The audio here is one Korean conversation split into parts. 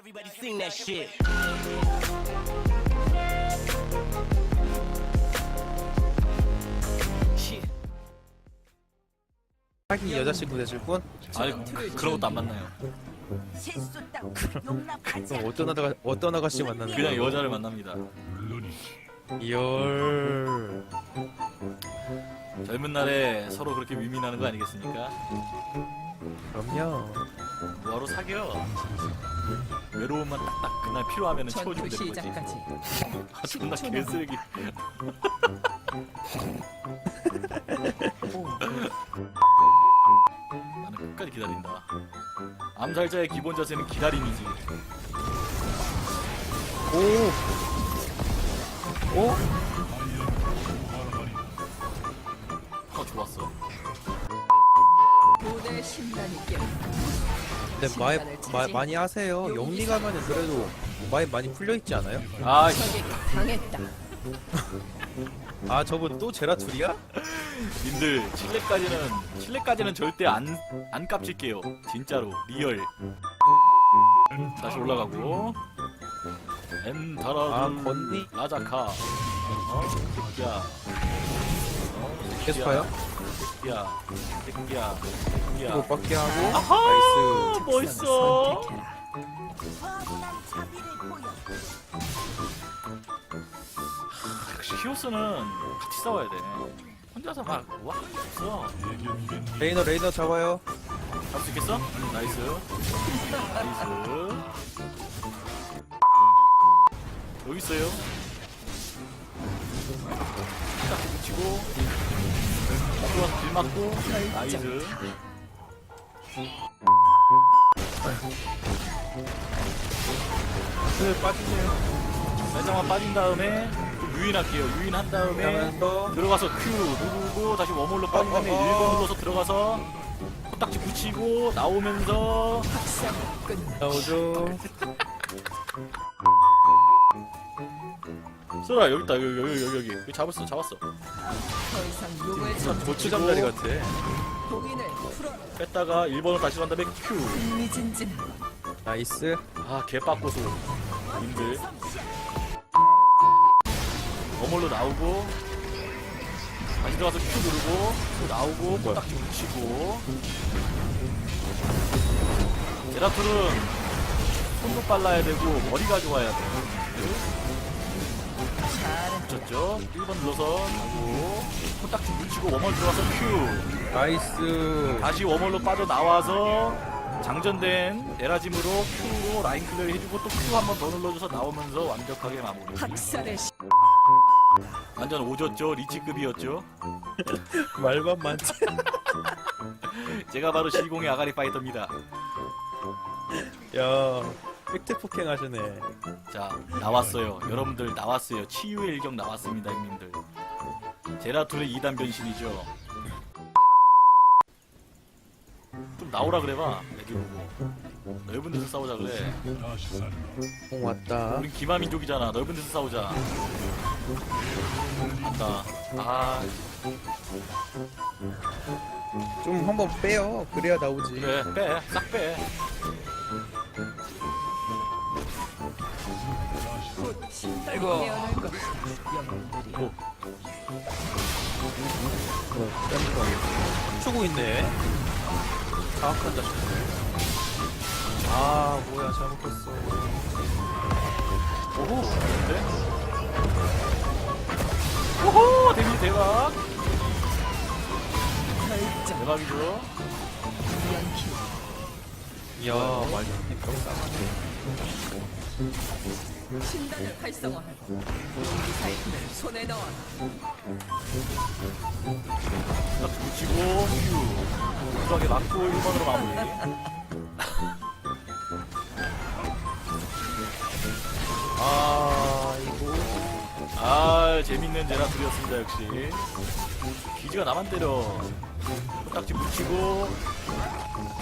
Everybody sing that shit. 하긴 여자친구 되실 분? 아니 그런 것도 안 만나요. 실수 따위 용납하지 그럼 어떤 아가 어떤 아가씨 만나는 그냥 거예요? 여자를 만납니다. 열. 젊은 날에 서로 그렇게 위민하는 거 아니겠습니까? 그럼요. 뭐하러 사겨? 외로움만 딱딱 그날 필요하면 채워주면 되는 거지. 시작까지 아 존나 10초 개쓰레기. 나는 끝까지 기다린다. 암살자의 기본 자세는 기다림이지. 오. 오? 어 좋았어. 무대 신난이 깨 근데 말, 마, 많이 하세요. 영리 가면은 그래도 말 많이 풀려 있지 않아요? 아 적에게 당했다 아 저분 또 제라툴이야? 님들 칠레까지는 칠레까지는 절대 안 안 깝칠게요. 진짜로 리얼. 다시 올라가고 엔타라 아 건니 라자카 어 새끼야 어 계속 가요? 새끼야 새끼야 새끼야. 이거 밖에 하고? 아하 나이스. 멋있어. 보여 역시 히오스는 같이 싸워야 돼. 혼자서 하는 게 없어 레이너 레이너 잡아요. 할 수 있겠어? 나이스. 나이스. 여기 있어요. 딱 붙이고 들어와서 길 맞고 나이스 그 빠지세요. 살짝만 빠진 다음에 좀 유인할게요 유인한 다음에 그러면서 들어가서 Q 누르고 다시 워몰로 빠진 다음에 어, 어, 어. 1번 눌러서 들어가서 코딱지 붙이고 나오면서 나오죠. 쏘라 여기 있다. 여기 여기 여기 여기. 여기 잡았어 잡았어. 더 이상 저 고추 잠자리 같아. 풀어. 뺐다가 1번으로 다시 간 다음에 Q. 흥미진진. 나이스. 아 개빡고소. 님들. 어물로 나오고 다시 들어가서 Q 누르고 또 나오고 코딱지 붙이고. 제라툴은 손도 빨라야 되고 머리가 좋아야 돼 붙였죠. 1번 눌러서 가고 코딱지 붙이고 워멀 들어가서 Q 나이스. 다시 워멀로 빠져나와서 장전된 에라짐으로 Q로 라인 클리어 해주고 또 Q 한 번 더 눌러줘서 나오면서 완벽하게 마무리. 학살의 시 완전 오졌죠. 리치급이었죠. 말만 많지. 제가 바로 시공의 아가리 파이터입니다. 야 팩트 폭행 하시네. 자 나왔어요. 여러분들 나왔어요. 치유의 일격 나왔습니다 형님들. 제라툴의 2단 변신이죠. 좀 나오라 그래봐 애기 보고. 넓은 데서 싸우자 그래. 공 왔다. 우린 기마민족이잖아. 넓은 데서 싸우자. 맞다. 아. 좀 한번 빼요. 그래야 나오지. 그래 빼 싹빼 신단이 깨어날 것 영웅들이 오. 추고 있네. 사악한 자식. 아 뭐야 잘못했어. 오호 좋은데? 오호 대박 결정 대박이죠 이야 말도 안 신단을 사이클을 손에 넣어. 딱 붙이고 휴. 맞고 1번으로 마무리. 아 이거. 아 재밌는 제라툴이었습니다 역시. 기지가 나만 때려. 코딱지 붙이고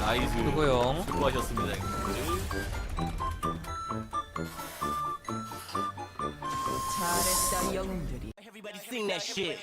나이스 그거요. 수고하셨습니다 형님들 잘했다 영웅들이 Everybody sing that shit.